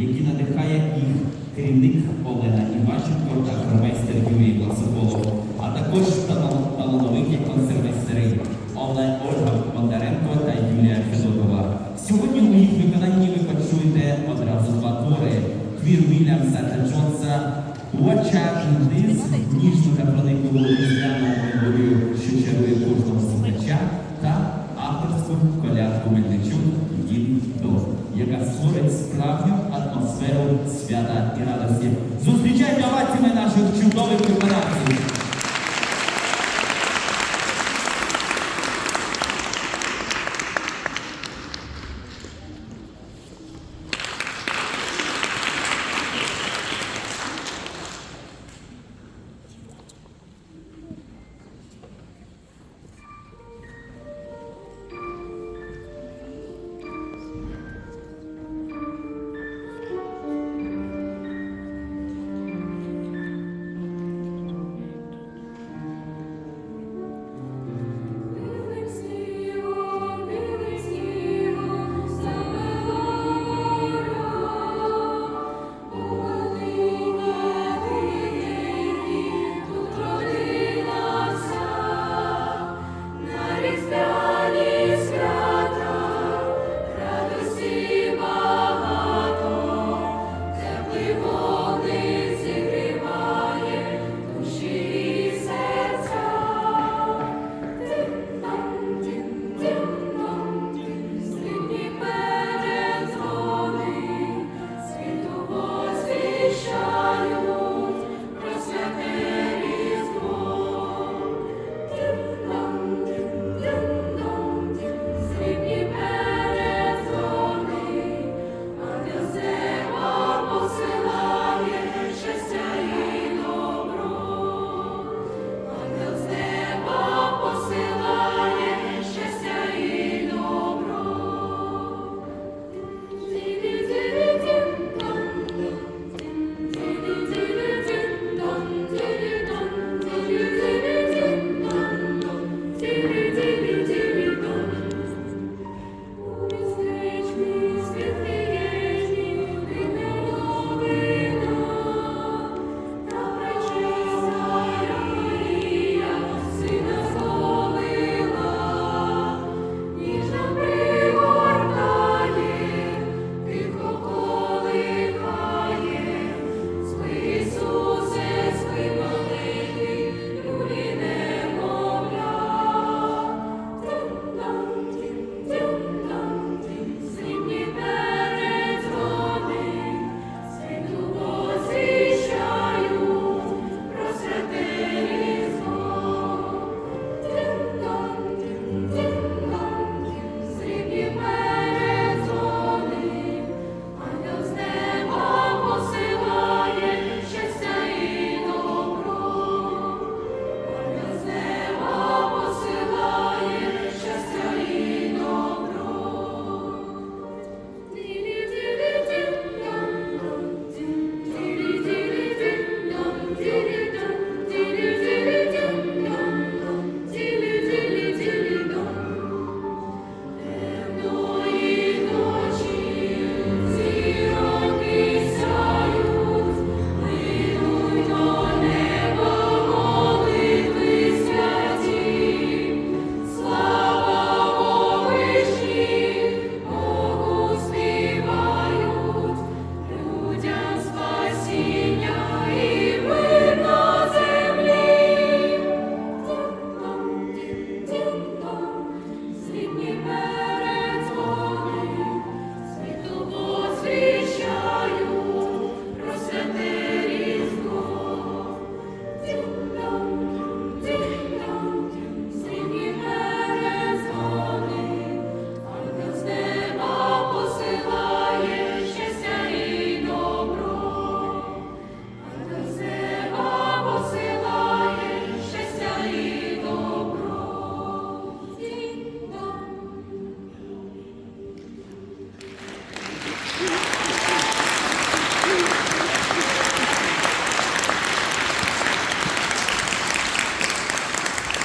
які надихає їх керівник Олена Іващенко та хормейстер Юрій Власополов, а також талановиті консервейстери Оле Ольга Бондаренко та Юлія Федотова. Сьогодні у їх виконанні ви почуєте одразу два твори твір Вільямса та Джонса What Child in This ніжну та проникливу різдвяну мелодію, що чарує кожного слухача, свята і радості. Зустрічайте оваціями наших чудових виконавців!